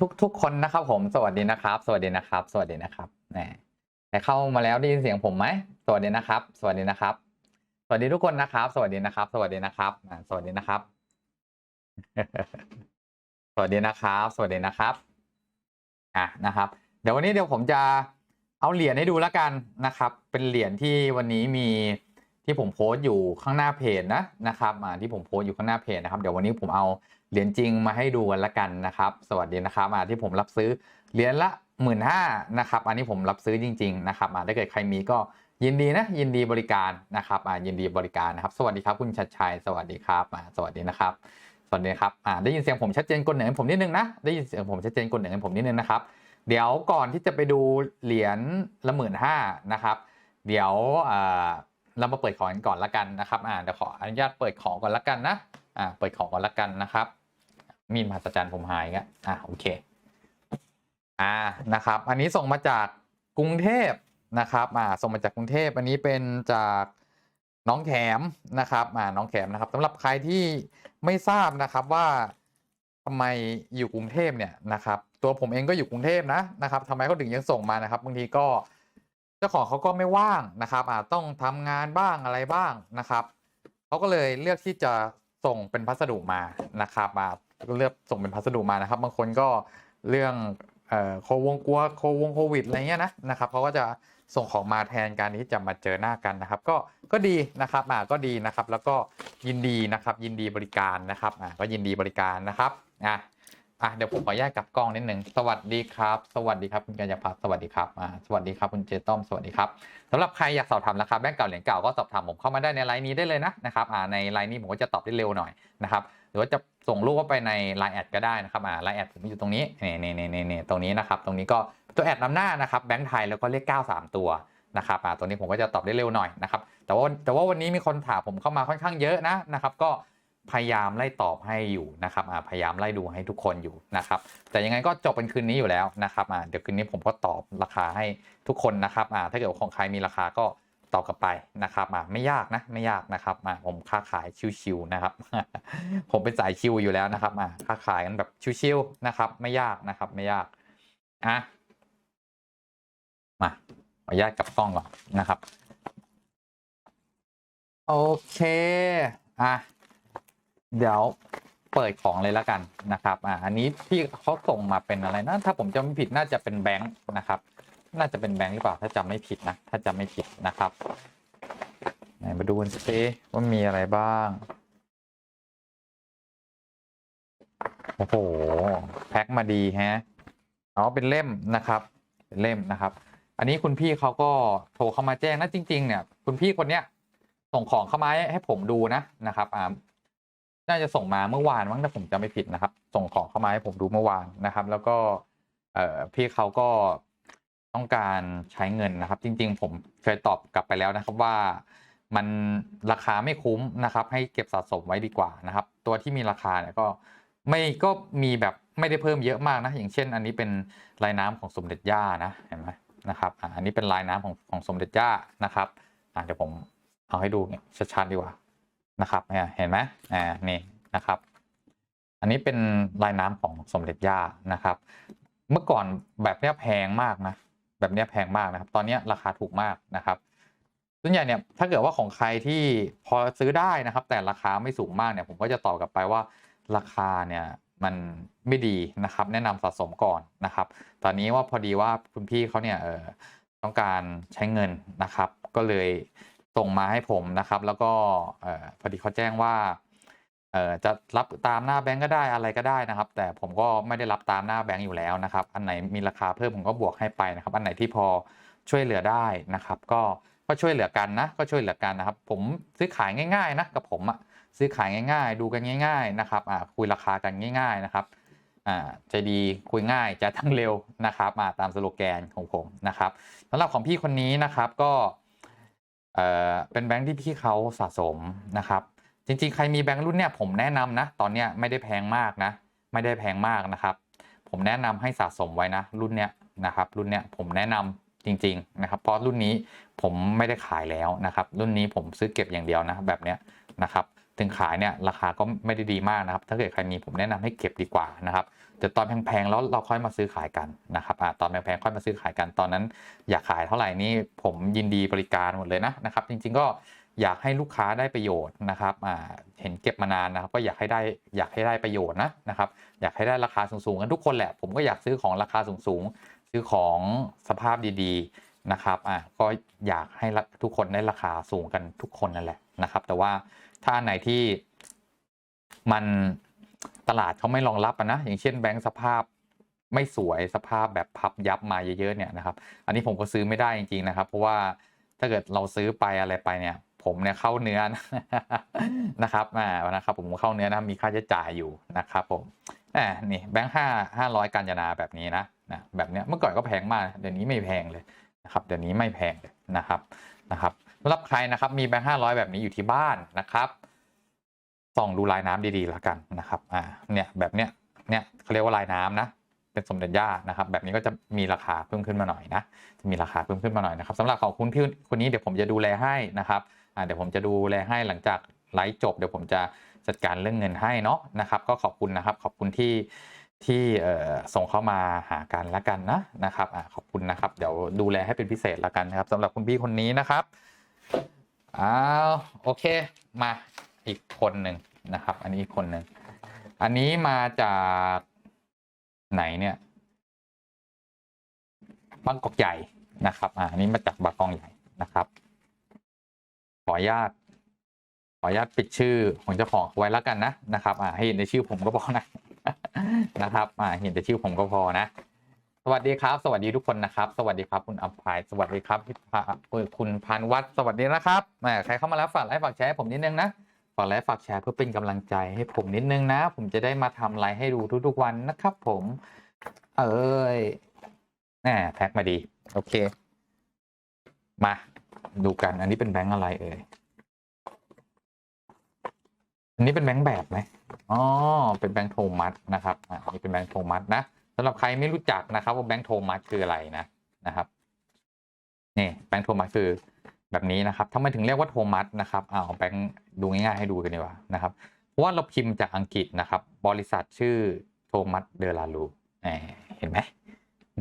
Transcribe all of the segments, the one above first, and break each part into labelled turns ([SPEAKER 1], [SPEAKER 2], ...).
[SPEAKER 1] ทุกทุกคนนะครับ ผม สวัสดีนะครับ สวัสดีนะครับ สวัสดีนะครับแหมเข้ามาแล้วได้ยินเสียงผมไหมสวัสดีนะครับ สวัสดีนะครับ สวัสดีทุกคนนะครับ สวัสดีนะครับ สวัสดีนะครับสวัสดีนะครับ สวัสดีนะครับ สวัสดีนะครับอะนะครับ เดี๋ยววันนี้เดี๋ยวผมจะเอาเหรียญให้ดูแล้วกันนะครับ เป็นเหรียญที่วันนี้มีที่ผมโพสต์อยู่ข้างหน้าเพจนะนะครับอ่าที่ผมโพสต์อยู่ข้างหน้าเพจนะครับ เดี๋ยววันนี้ผมเอา เหรียญจริงมาให้ดูกันละกันนะครับ สวัสดีนะครับอ่าที่ผมรับซื้อเหรียญละหมื่นห้านะครับอันนี้ผมรับซื้อจริง ๆ นะครับอ่าถ้าเกิดใครมีก็ยินดีนะยินดีบริการนะครับอ่ายินดีบริการนะครับ สวัสดีครับคุณชัดชัยสวัสดีครับอ่าสวัสดีนะครับสวัสดีครับอ่าได้ยินเสียงผมชัดเจนกดหนึ่งให้ผมนิดนึงนะได้ยินเสียงผมชัดเจนกดหนึ่งให้ผมนิดนึงนะครับเดี๋ยวก่อนที่จะไปดูเหรียญละหมื่นห้านะครับ เดี๋ยวอ่าเรามาเปิดของกันก่อนละกันนะครับอ่าเดี๋ยวขออนุญาตเปิดของก่อนละกันนะอ่าเปิดของก่อนละกันนะครับ มีดมหัศจรรย์ผมหายอีกแล้วอ่าโอเคอ่านะครับ อันนี้ส่งมาจากกรุงเทพนะครับอ่าส่งมาจากกรุงเทพอันนี้เป็นจากน้องแขมนะครับอ่าน้องแขมนะครับสำหรับใครที่ไม่ทราบนะครับว่าทำไมอยู่กรุงเทพเนี่ยนะครับ ตัวผมเองก็อยู่กรุงเทพนะนะครับทำไมเขาถึงยังส่งมานะครับบางทีก็เจ้าของเขาก็ไม่ว่างนะครับอาจต้องทำงานบ้างอะไรบ้างนะครับเขาก็เลยเลือกที่จะส่งเป็นพัสดุมานะครับมา เลือกส่งเป็นพัสดุมานะครับ บางคนก็เรื่องเอ่อโควงกลัวโควงโควิดอะไรเงี้ยนะนะครับเขาก็จะส่งของมาแทนการที่จะมาเจอหน้ากันนะครับ ก็ก็ดีนะครับอ่าก็ดีนะครับ แล้วก็ยินดีนะครับ ยินดีบริการนะครับอ่าก็ยินดีบริการนะครับอะอะเดี๋ยวผมขออนุญาตกลับกล้องนิดหนึ่งสวัสดีครับ สวัสดีครับคุณกัญญาพัฒน์สวัสดีครับอ่าสวัสดีครับคุณเจต้อมสวัสดีครับสำหรับใครอยากสอบถามราคาแบงก์เก่าเหรียญเก่าก็สอบถามผมเข้ามาได้ในไลน์นี้ได้เลยนะนะครับอ่าในไลน์นี้ผมก็จะตอบได้เร็วหน่อยนะครับ หรือว่าจะส่งรูปเข้าไปในไลน์แอดก็ได้นะครับอ่าไลน์แอดผมอยู่ตรงนี้นี่นี่นี่นี่นี่ตรงนี้นะครับ ตรงนี้ก็ตัวแอดนำหน้านะครับแบงก์ไทยแล้วก็เลข9 3 ตัวนะครับอ่าตัวนี้ผมก็จะตอบได้เร็วหน่อยนะครับแต่ว่าแต่ว่าวันนี้มีคนถามผมเข้ามาค่อนข้างเยอะนะนะครับ ก็พยายามไล่ตอบให้อยู่นะครับอ่าพยายามไล่ดูให้ทุกคนอยู่นะครับ แต่ยังไงก็จบเป็นคืนนี้อยู่แล้วนะครับอ่าเดี๋ยวคืนนี้ผมก็ตอบราคาให้ทุกคนนะครับอ่าถ้าเกิดว่าของใครมีราคาก็ ต่อบกลับไปนะครับอ่าไม่ยากนะไม่ยากนะครับอ่าผมค้าขายชิวๆนะครับ ผมเป็นสายชิวอยู่แล้วนะครับอ่าค้าขายกันแบบชิวๆนะครับ ไม่ยากนะครับ ไม่ยากอะมาขออนุญาตกับกล้องก่อนนะครับ โอเคอะเดี๋ยวเปิดของเลยแล้วกันนะครับอ่าอันนี้พี่เขาส่งมาเป็นอะไรนะ ถ้าผมจำไม่ผิดน่าจะเป็นแบงค์นะครับ น่าจะเป็นแบงค์หรือเปล่าถ้าจำไม่ผิดนะ ถ้าจำไม่ผิดนะครับไหนมาดูกันสิว่ามีอะไรบ้าง โอ้โห แพ็คมาดีแฮะอ๋อเป็นเล่มนะครับ เป็นเล่มนะครับ อันนี้คุณพี่เขาก็โทรเข้ามาแจ้งนะจริง ๆ เนี่ย คุณพี่คนเนี้ยส่งของเข้ามาให้ผมดูนะนะครับอ่าน่าจะส่งมาเมื่อวานมั้งถ้าผมจำไม่ผิดนะครับ ส่งของเข้ามาให้ผมดูเมื่อวานนะครับ แล้วก็ เอ่อพี่เขาก็ ต้องการใช้เงินนะครับ จริง ๆ ผมเคยตอบกลับไปแล้วนะครับว่ามันราคาไม่คุ้มนะครับ ให้เก็บสะสมไว้ดีกว่านะครับ ตัวที่มีราคาเนี่ยก็ไม่ก็มีแบบไม่ได้เพิ่มเยอะมากนะ อย่างเช่น อันนี้เป็นลายน้ำของสมเด็จย่านะเห็นไหมนะครับอันนี้เป็นลายน้ำของของสมเด็จย่านะครับเดี๋ยวผมเอาให้ดูเนี่ยชัดๆดีกว่านะครับเนี่ยเห็นไหมอ่านี่นะครับ อันนี้เป็นลายน้ำของสมเด็จย่านะครับ เมื่อก่อนแบบเนี้ยแพงมากนะ แบบนี้แพงมากนะครับ ตอนนี้ราคาถูกมากนะครับส่วนใหญ่เนี่ยถ้าเกิดว่าของใครที่พอซื้อได้นะครับ แต่ราคาไม่สูงมากเนี่ยผมก็จะตอบกลับไปว่าราคาเนี่ยมันไม่ดีนะครับ แนะนำสะสมก่อนนะครับ ตอนนี้ว่าพอดีว่าคุณพี่เขาเนี่ยเออต้องการใช้เงินนะครับ ก็เลยส่งมาให้ผมนะครับ แล้วก็เออพอดีเขาแจ้งว่า เออจะรับตามหน้าแบงก์ก็ได้อะไรก็ได้นะครับ แต่ผมก็ไม่ได้รับตามหน้าแบงก์อยู่แล้วนะครับ อันไหนมีราคาเพิ่มผมก็บวกให้ไปนะครับ อันไหนที่พอช่วยเหลือได้นะครับ ก็ก็ช่วยเหลือกันนะ ก็ช่วยเหลือกันนะครับ ผมซื้อขายง่ายๆนะกับผมอะซื้อขายง่ายๆ ดูกันง่าย ๆนะครับอ่าคุยราคากันง่าย ๆนะครับอ่าใจดีคุยง่ายจะทั้งเร็วนะครับมาตามสโลแกนของผมนะครับสำหรับของพี่คนนี้นะครับก็เอ่อเป็นแบงค์ที่พี่เขาสะสมนะครับ จริงๆ ใครมีแบงค์รุ่นเนี้ยผมแนะนำนะ ตอนเนี้ยไม่ได้แพงมากนะ ไม่ได้แพงมากนะครับ ผมแนะนำให้สะสมไว้นะ รุ่นเนี้ยนะครับ รุ่นเนี้ยผมแนะนำจริง ๆ นะครับ เพราะรุ่นนี้ผมไม่ได้ขายแล้วนะครับ รุ่นนี้ผมซื้อเก็บอย่างเดียวนะ แบบเนี้ยนะครับ ถึงขายเนี่ยราคาก็ไม่ได้ดีมากนะครับ ถ้าเกิดใครมีผมแนะนำให้เก็บดีกว่านะครับแต่ตอนแพงๆแล้วเราค่อยมาซื้อขายกันนะครับอ่าตอนแพงๆค่อยมาซื้อขายกันตอนนั้น อยากขายเท่าไหร่นี่ผมยินดีบริการหมดเลยนะนะครับ จริง ๆก็ อยากให้ลูกค้าได้ประโยชน์นะครับเห็นเก็บมานานนะครับก็อยากให้ได้อยากให้ได้ประโยชน์นะนะครับอยากให้ได้ราคาสูงๆกันทุกคนแหละ ผมก็อยากซื้อของราคาสูงๆ ซื้อของสภาพดีๆนะครับอะก็อยากให้ทุกคนได้ราคาสูงกันทุกคนนั่นแหละนะครับ แต่ว่าถ้าไหนที่มันตลาดเขาไม่รองรับนะอย่างเช่นแบงค์สภาพไม่สวยสภาพแบบพับยับมาเยอะๆเนี่ยนะครับ อันนี้ผมก็ซื้อไม่ได้จริงๆนะครับ เพราะว่าถ้าเกิดเราซื้อไปอะไรไปเนี่ย ผมเนี่ยเข้าเนื้อนะครับอ่านะครับผมเข้าเนื้อนะมีค่าใช้จ่ายอยู่นะครับผมแหมนี่แบงค์ห้าห้าร้อยกาญจนาแบบนี้นะนะแบบเนี้ยเมื่อก่อนก็แพงมากเดี๋ยวนี้ไม่แพงเลยนะครับเดี๋ยวนี้ไม่แพงเลยนะครับนะครับสำหรับใครนะครับมีแบงค์ห้าร้อยแบบนี้อยู่ที่บ้านนะครับส่องดูลายน้ำดีๆแล้วกันนะครับอ่าเนี่ยแบบเนี้ยเนี่ยเขาเรียกว่าลายน้ำนะเป็นสมเด็จย่านะครับ แบบนี้ก็จะมีราคาเพิ่มขึ้นมาหน่อยนะจะมีราคาเพิ่มขึ้นมาหน่อยนะครับสำหรับของคุณพี่คนนี้เดี๋ยวผมจะดูแลให้นะครับ เดี๋ยวผมจะดูแลให้หลังจากไลฟ์จบ เดี๋ยวผมจะจัดการเรื่องเงินให้เนาะนะครับ ก็ขอบคุณนะครับ ขอบคุณที่ที่ส่งเข้ามาหากันละกันนะนะครับอ่าขอบคุณนะครับ เดี๋ยวดูแลให้เป็นพิเศษละกันนะครับสำหรับคุณพี่คนนี้นะครับอ้าวโอเคมาอีกคนหนึ่งนะครับ อันนี้อีกคนหนึ่งอันนี้มาจากไหนเนี่ยบางกอกใหญ่นะครับอ่าอันนี้มาจากบางกอกใหญ่นะครับ ออนุญาตขออนุญาตปิดชื่อของเจ้าของไว้แล้วกันนะนะครับอ่าให้เห็นในชื่อผมก็พอนะนะครับอ่าเห็นแต่ชื่อผมก็พอนะ สวัสดีครับ สวัสดีทุกคนนะครับ สวัสดีครับคุณอัมพายสวัสดีครับพี่พาคุณพานวัฒนสวัสดีนะครับแหมใครเข้ามาแล้วฝากไลค์ฝากแชร์ผมนิดนึงนะฝากไลค์ฝากแชร์เพื่อเป็นกำลังใจให้ผมนิดนึงนะ ผมจะได้มาทำไลฟ์ให้ดูทุกๆวันนะครับ ผม เอ้ยแหมแพ็กมาดี โอเค มา ดูกัน อันนี้เป็นแบงค์อะไรเอ่ย อันนี้เป็นแบงค์แบบไหมอ๋อ เป็นแบงค์โทมัสนะครับ อันนี้เป็นแบงค์โทมัสนะสำหรับใครไม่รู้จักนะครับ ว่าแบงค์โทมัสคืออะไรนะนะครับ นี่แบงค์โทมัสคือแบบนี้นะครับทำไมถึงเรียกว่าโทมัสนะครับเอาแบงค์ดูง่ายๆให้ดูกันดีกว่านะครับเพราะว่าเราพิมพ์จากอังกฤษนะครับ บริษัทชื่อโทมัสเดลาลูเห็นไหม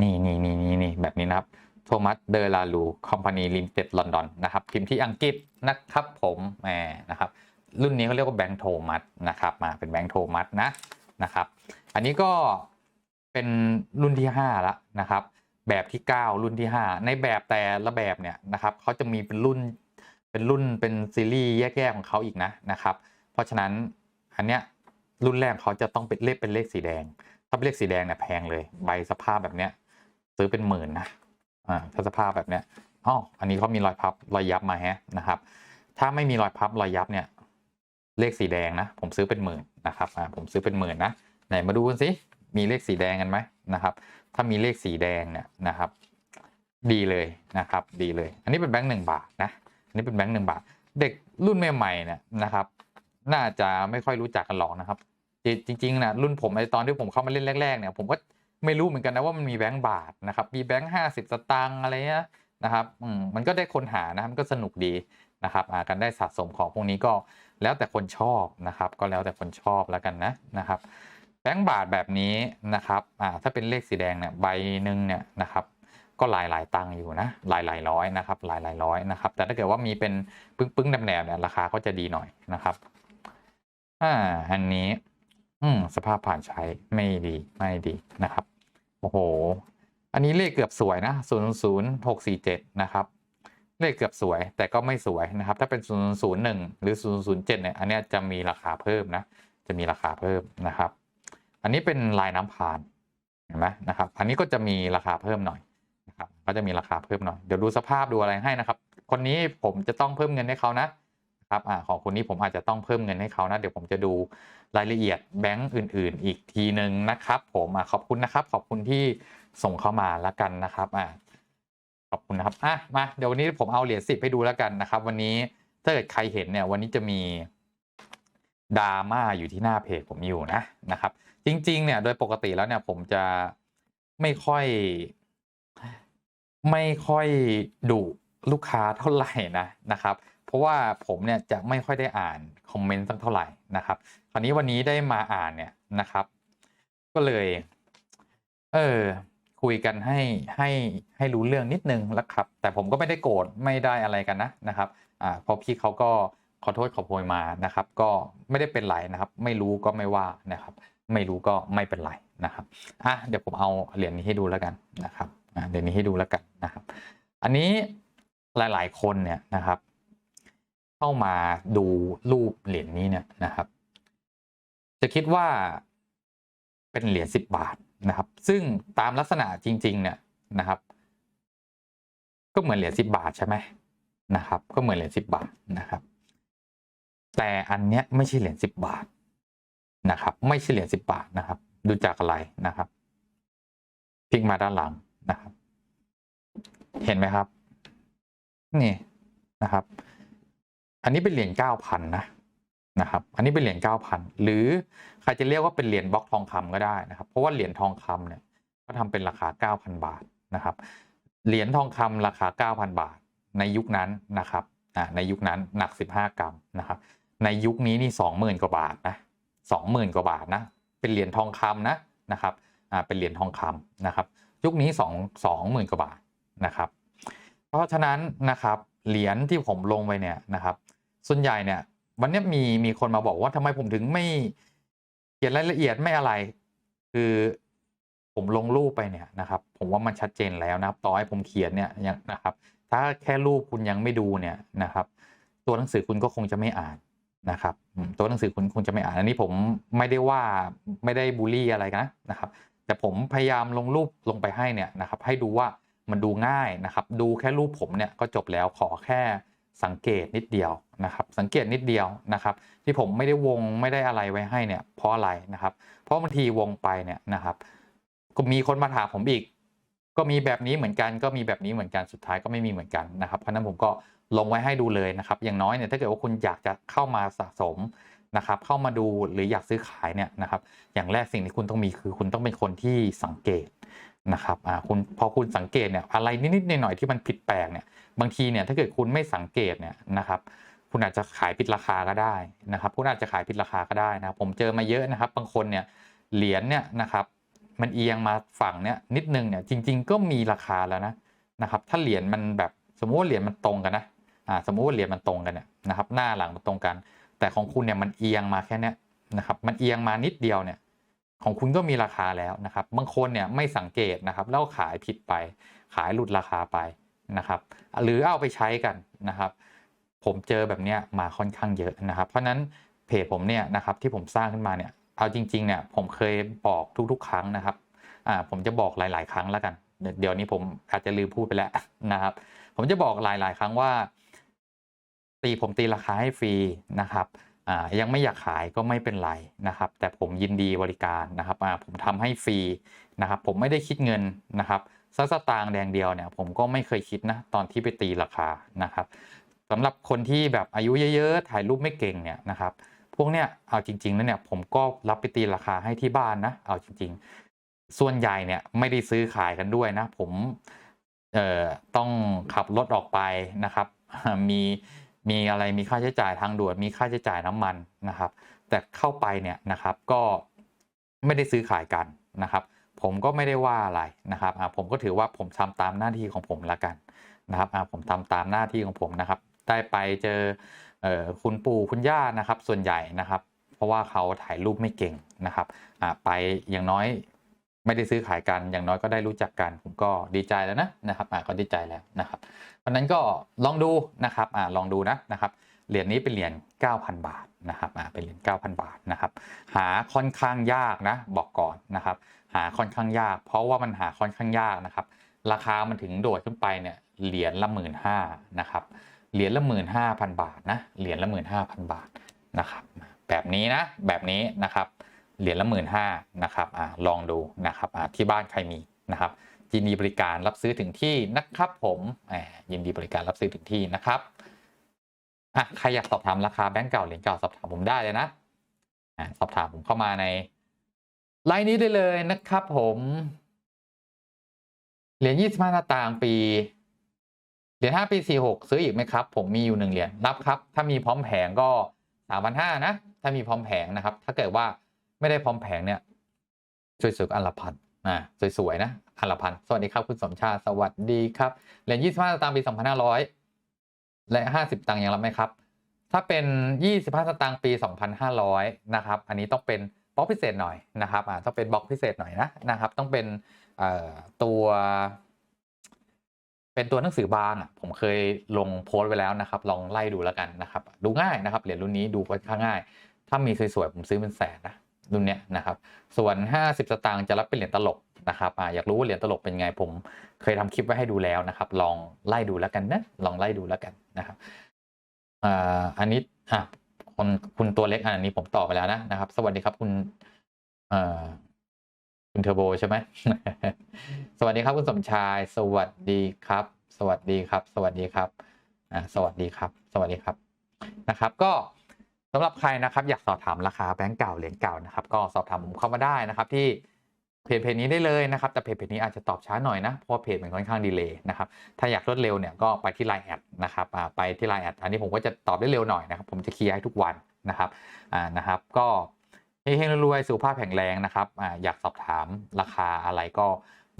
[SPEAKER 1] นี่นี่นี่นี่นี่แบบนี้นะครับ โทมัสเดลาลูคอมพานีลิมเต็ดลอนดอนนะครับพิมพ์ที่อังกฤษนะครับผมแหมนะครับรุ่นนี้เขาเรียกว่าแบงค์โทมัสนะครับมาเป็นแบงค์โทมัสนะนะครับ อันนี้ก็เป็นรุ่นที่5แล้วนะครับ แบบที่ 9 รุ่นที่ 5 ในแบบแต่ละแบบเนี่ยนะครับเขาจะมีเป็นรุ่นเป็นรุ่นเป็นซีรีส์แยกๆของเขาอีกนะนะครับ เพราะฉะนั้นอันเนี้ยรุ่นแรกเขาจะต้องเป็นเลขเป็นเลขสีแดง ถ้าเป็นเลขสีแดงเนี่ยแพงเลย ใบสภาพแบบเนี้ยซื้อเป็นหมื่นนะ อ่าถ้าสภาพแบบเนี้ยอ๋ออันนี้เขามีรอยพับรอยยับมาแฮะนะครับ ถ้าไม่มีรอยพับรอยยับเนี่ย เลขสีแดงนะ ผมซื้อเป็นหมื่นนะครับอ่าผมซื้อเป็นหมื่นนะไหนมาดูกันสิมีเลขสีแดงกันไหมนะครับ ถ้ามีเลขสีแดงเนี่ยนะครับ ดีเลยนะครับ ดีเลย อันนี้เป็นแบงค์หนึ่งบาทนะอันนี้เป็นแบงค์หนึ่งบาท เด็กรุ่นใหม่ๆเนี่ยนะครับ น่าจะไม่ค่อยรู้จักกันหรอกนะครับ จริงๆนะรุ่นผมในตอนที่ผมเข้ามาเล่นแรกๆเนี่ยผมก็ ไม่รู้เหมือนกันนะว่ามันมีแบงค์บาทนะครับ มีแบงค์ห้าสิบสตางค์อะไรเงี้ยนะครับอืมมันก็ได้คนหานะมันก็สนุกดีนะครับอ่าการได้สะสมของพวกนี้ก็แล้วแต่คนชอบนะครับ ก็แล้วแต่คนชอบแล้วกันนะนะครับแบงค์บาทแบบนี้นะครับอ่าถ้าเป็นเลขสีแดงเนี่ยใบหนึ่งเนี่ยนะครับก็หลายหลายตังค์อยู่นะหลายหลายร้อยนะครับหลายหลายร้อยนะครับแต่ถ้าเกิดว่ามีเป็นปึ้งปึ้งแหนบๆเนี่ยราคาก็จะดีหน่อยนะครับอ่าอันนี้อืมสภาพผ่านใช้ไม่ดีไม่ดีนะครับ โอ้โห อันนี้เลขเกือบสวยนะศูนย์ศูนย์หกสี่เจ็ดนะครับ เลขเกือบสวยแต่ก็ไม่สวยนะครับ ถ้าเป็นศูนย์ศูนย์หนึ่งหรือศูนย์ศูนย์เจ็ดเนี่ย อันนี้จะมีราคาเพิ่มนะ จะมีราคาเพิ่มนะครับ อันนี้เป็นลายน้ำพาน เห็นไหมนะครับ อันนี้ก็จะมีราคาเพิ่มหน่อยนะครับ ก็จะมีราคาเพิ่มหน่อย เดี๋ยวดูสภาพดูอะไรให้นะครับ คนนี้ผมจะต้องเพิ่มเงินให้เขานะ ครับอ่าของคนนี้ผมอาจจะต้องเพิ่มเงินให้เขานะ เดี๋ยวผมจะดูรายละเอียดแบงก์อื่น ๆ อีกทีหนึ่งนะครับผมอ่าขอบคุณนะครับ ขอบคุณที่ส่งเข้ามาแล้วกันนะครับอ่าขอบคุณนะครับอะมาเดี๋ยววันนี้ผมเอาเหรียญสิบให้ดูแล้วกันนะครับ วันนี้ถ้าเกิดใครเห็นเนี่ยวันนี้จะมีดราม่าอยู่ที่หน้าเพจผมอยู่นะนะครับ จริง ๆ เนี่ยโดยปกติแล้วเนี่ยผมจะไม่ค่อย ไม่ค่อยดุลูกค้าเท่าไหร่นะนะครับ เพราะว่าผมเนี่ยจะไม่ค่อยได้อ่านคอมเมนต์สักเท่าไหร่นะครับ คราวนี้วันนี้ได้มาอ่านเนี่ยนะครับ ก็เลย เออคุยกันให้ให้ให้รู้เรื่องนิดนึงแล้วครับ แต่ผมก็ไม่ได้โกรธไม่ได้อะไรกันนะนะครับอ่าเพราะพี่เขาก็ขอโทษขอโพยมานะครับ ก็ไม่ได้เป็นไรนะครับ ไม่รู้ก็ไม่ว่านะครับ ไม่รู้ก็ไม่เป็นไรนะครับอะเดี๋ยวผมเอาเหรียญนี้ให้ดูแล้วกันนะครับอ่าเหรียญนี้ให้ดูแล้วกันนะครับ อันนี้หลาย ๆ คนเนี่ยนะครับ เข้ามาดูรูปเหรียญนี้เนี่ยนะครับ จะคิดว่าเป็นเหรียญสิบบาทนะครับ ซึ่งตามลักษณะจริง ๆ เนี่ยนะครับ ก็เหมือนเหรียญสิบบาทใช่ไหมนะครับ ก็เหมือนเหรียญสิบบาทนะครับ แต่อันเนี้ยไม่ใช่เหรียญสิบบาทนะครับ ไม่ใช่เหรียญสิบบาทนะครับ ดูจากอะไรนะครับพลิกมาด้านหลังนะครับ เห็นไหมครับ นี่นะครับ อันนี้เป็นเหรียญเก้าพันนะนะครับ อันนี้เป็นเหรียญเก้าพันหรือใครจะเรียกว่าเป็นเหรียญบล็อกทองคำก็ได้นะครับ เพราะว่าเหรียญทองคำเนี่ยก็ทำเป็นราคาเก้าพันบาทนะครับ เหรียญทองคำราคาเก้าพันบาท ในยุคนั้นนะครับอ่าในยุคนั้นหนักสิบห้ากรัมนะครับ ในยุคนี้นี่สองหมื่นกว่าบาทนะสองหมื่นกว่าบาทนะเป็นเหรียญทองคำนะนะครับอ่าเป็นเหรียญทองคำนะครับ ยุคนี้สองสองหมื่นกว่าบาทนะครับ เพราะฉะนั้นนะครับเหรียญที่ผมลงไปเนี่ยนะครับ ส่วนใหญ่เนี่ยวันนี้มีมีคนมาบอกว่าทำไมผมถึงไม่เขียนรายละเอียดไม่อะไร คือผมลงรูปไปเนี่ยนะครับ ผมว่ามันชัดเจนแล้วนะครับ ต่อให้ผมเขียนเนี่ยยังนะครับ ถ้าแค่รูปคุณยังไม่ดูเนี่ยนะครับ ตัวหนังสือคุณก็คงจะไม่อ่านนะครับ ตัวหนังสือคุณคงจะไม่อ่านอันนี้ผมไม่ได้ว่าไม่ได้บูลลี่อะไรนะนะครับ แต่ผมพยายามลงรูปลงไปให้เนี่ยนะครับ ให้ดูว่ามันดูง่ายนะครับ ดูแค่รูปผมเนี่ยก็จบแล้วขอแค่ สังเกตนิดเดียวนะครับ สังเกตนิดเดียวนะครับ ที่ผมไม่ได้วงไม่ได้อะไรไว้ให้เนี่ยเพราะอะไรนะครับ เพราะบางทีวงไปเนี่ยนะครับ ก็มีคนมาถามผมอีก ก็มีแบบนี้เหมือนกันก็มีแบบนี้เหมือนกันสุดท้ายก็ไม่มีเหมือนกันนะครับเพราะนั้นผมก็ลงไว้ให้ดูเลยนะครับ อย่างน้อยเนี่ยถ้าเกิดว่าคุณอยากจะเข้ามาสะสมนะครับ เข้ามาดูหรืออยากซื้อขายเนี่ยนะครับ อย่างแรกสิ่งที่คุณต้องมีคือ คุณต้องเป็นคนที่สังเกตนะครับอ่าคุณพอคุณสังเกตเนี่ยอะไรนิดๆหน่อยๆที่มันผิดแปลกเนี่ย บางทีเนี่ยถ้าเกิดคุณไม่สังเกตเนี่ยนะครับคุณอาจจะขายผิดราคาก็ได้นะครับคุณอาจจะขายผิดราคาก็ได้นะผมเจอมาเยอะนะครับ บางคนเนี่ยเหรียญเนี่ยนะครับมันเอียงมาฝั่งเนี่ยนิดนึงเนี่ยจริง ๆ ก็มีราคาแล้วนะนะครับถ้าเหรียญมันแบบสมมุติว่าเหรียญมันตรงกันนะอ่าสมมุติว่าเหรียญมันตรงกันเนี่ยนะครับหน้าหลังมันตรงกัน แต่ของคุณเนี่ยมันเอียงมาแค่เนี้ยนะครับมันเอียงมานิดเดียวเนี่ยของคุณก็มีราคาแล้วนะครับบางคนเนี่ยไม่สังเกตนะครับแล้วขายผิดไป ขายหลุดราคาไป นะครับหรือเอาไปใช้กันนะครับ ผมเจอแบบเนี้ยมาค่อนข้างเยอะนะครับ เพราะนั้นเพจผมเนี่ยนะครับที่ผมสร้างขึ้นมาเนี่ยเอาจริงๆเนี่ยผมเคยบอกทุกๆ ครั้งนะครับอ่าผมจะบอกหลาย ๆ ครั้งแล้วกัน เดี๋ยวนี้ผมอาจจะลืมพูดไปแล้วนะครับ ผมจะบอกหลาย ๆ ครั้งว่า ตีผมตีราคาให้ฟรีนะครับอ่ายังไม่อยากขายก็ไม่เป็นไรนะครับ แต่ผมยินดีบริการนะครับอ่าผมทำให้ฟรีนะครับ ผมไม่ได้คิดเงินนะครับ สักสตางค์แดงเดียวเนี่ยผมก็ไม่เคยคิดนะตอนที่ไปตีราคานะครับสำหรับคนที่แบบอายุเยอะๆถ่ายรูปไม่เก่งเนี่ยนะครับพวกเนี้ยเอาจริงๆแล้วเนี่ยผมก็รับไปตีราคาให้ที่บ้านนะเอาจริง ๆ ส่วนใหญ่เนี่ยไม่ได้ซื้อขายกันด้วยนะ ผมเอ่อต้องขับรถออกไปนะครับ มีมีอะไรมีค่าใช้จ่ายทางด่วนมีค่าใช้จ่ายน้ำมันนะครับ แต่เข้าไปเนี่ยนะครับก็ไม่ได้ซื้อขายกันนะครับ ผมก็ไม่ได้ว่าอะไรนะครับผมก็ถือว่าผมทำตามหน้าที่ของผมละกันนะครับผมทำตามหน้าที่ของผมนะครับ ได้ไปเจอคุณปู่คุณย่านะครับ ส่วนใหญ่นะครับ เพราะว่าเขาถ่ายรูปไม่เก่งนะครับไปอย่างน้อยไม่ได้ซื้อขายกันอย่างน้อยก็ได้รู้จักกัน ผมก็ดีใจแล้วนะนะครับก็ดีใจแล้วนะครับเพราะนั้นก็ลองดูนะครับลองดูนะนะครับเหรียญนี้เป็นเหรียญ 9,000 บาทนะครับเป็นเหรียญ 9,000 บาทนะครับ หาค่อนข้างยากนะบอกก่อนนะครับ หาค่อนข้างยาก เพราะว่ามันหาค่อนข้างยากนะครับ ราคามันถึงโดดขึ้นไปเนี่ยเหรียญละหมื่นห้านะครับเหรียญละหมื่นห้าพันบาทนะเหรียญละหมื่นห้าพันบาทนะครับ แบบนี้นะแบบนี้นะครับเหรียญละหมื่นห้านะครับอลองดูนะครับที่บ้านใครมีนะครับยินดีบริการรับซื้อถึงที่นะครับผมยินดีบริการรับซื้อถึงที่นะครับอะใครอยากสอบถามราคาแบงก์เก่าเหรียญเก่าสอบถามผมได้เลยนะสอบถามผมเข้ามาใน ไลน์นี้ได้เลยนะครับผม เหรียญ25หน้าต่างปี เหรียญห้าปีสี่หกซื้ออีกไหมครับ ผมมีอยู่หนึ่งเหรียญรับครับ ถ้ามีพร้อมแผงก็สามพันห้านะ ถ้ามีพร้อมแผงนะครับ ถ้าเกิดว่าไม่ได้พร้อมแผงเนี่ยสวยๆอันละพันอ่าสวยๆนะอันละพันสวัสดีครับคุณสมชาติสวัสดีครับเหรียญยี่สิบห้าตางค์ปีสองพันห้าร้อยและห้าสิบตังค์ยังรับไหมครับ ถ้าเป็นยี่สิบห้าตางค์ปีสองพันห้าร้อยนะครับ อันนี้ต้องเป็น ล็อกพิเศษหน่อยนะครับอ่าต้องเป็นบล็อกพิเศษหน่อยนะนะครับ ต้องเป็นอ่อตัว เป็นตัวหนังสือบางอะผมเคยลงโพสต์ไว้แล้วนะครับ ลองไล่ดูแล้วกันนะครับ ดูง่ายนะครับเหรียญรุ่นนี้ดูค่อนข้างง่าย ถ้ามีสวยๆผมซื้อเป็นแสนนะรุ่นเนี้ยนะครับ ส่วน 50 สตางค์จะรับเป็นเหรียญตลกนะครับอ่าอยากรู้ว่าเหรียญตลกเป็นไงผมเคยทำคลิปไว้ให้ดูแล้วนะครับ ลองไล่ดูแล้วกันนะลองไล่ดูแล้วกันนะครับอ่าอันนี้อะ คนคุณตัวเล็กอันนี้ผมตอบไปแล้วนะนะครับ สวัสดีครับคุณเอ่อคุณเทอร์โบใช่ไหมสวัสดีครับคุณสมชาย สวัสดีครับ สวัสดีครับ สวัสดีครับอ่าสวัสดีครับ สวัสดีครับนะครับ ก็สำหรับใครนะครับ อยากสอบถามราคาแบงก์เก่าเหรียญเก่านะครับ ก็สอบถามผมเข้ามาได้นะครับที่ เพจเพจนี้ได้เลยนะครับ แต่เพจเพจนี้อาจจะตอบช้าหน่อยนะ เพราะเพจมันค่อนข้างดีเลย์นะครับ ถ้าอยากรวดเร็วเนี่ยก็ไปที่ Line แอดนะครับไปที่ Line แอดอันนี้ผมก็จะตอบได้เร็วหน่อยนะครับ ผมจะเคลียร์ให้ทุกวันนะครับอ่านะครับก็เฮงๆรวยสุขภาพแข็งแรงนะครับอ่าอยากสอบถามราคาอะไรก็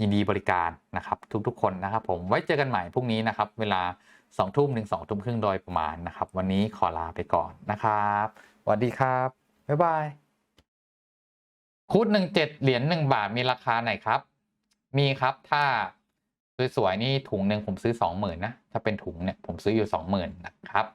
[SPEAKER 1] ยินดีบริการนะครับ ทุกๆคนนะครับ ผมไว้เจอกันใหม่พรุ่งนี้นะครับ เวลา2ทุ่มถึง2ทุ่มครึ่งโดยประมาณนะครับ วันนี้ขอลาไปก่อนนะครับสวัสดีครับบ๊ายบาย คูดหนึ่งเจ็ดเหรียญหนึ่งบาทมีราคาไหนครับ มีครับถ้าสวยๆนี่ถุงหนึ่งผมซื้อสองหมื่นนะ ถ้าเป็นถุงเนี่ยผมซื้ออยู่สองหมื่นนะครับ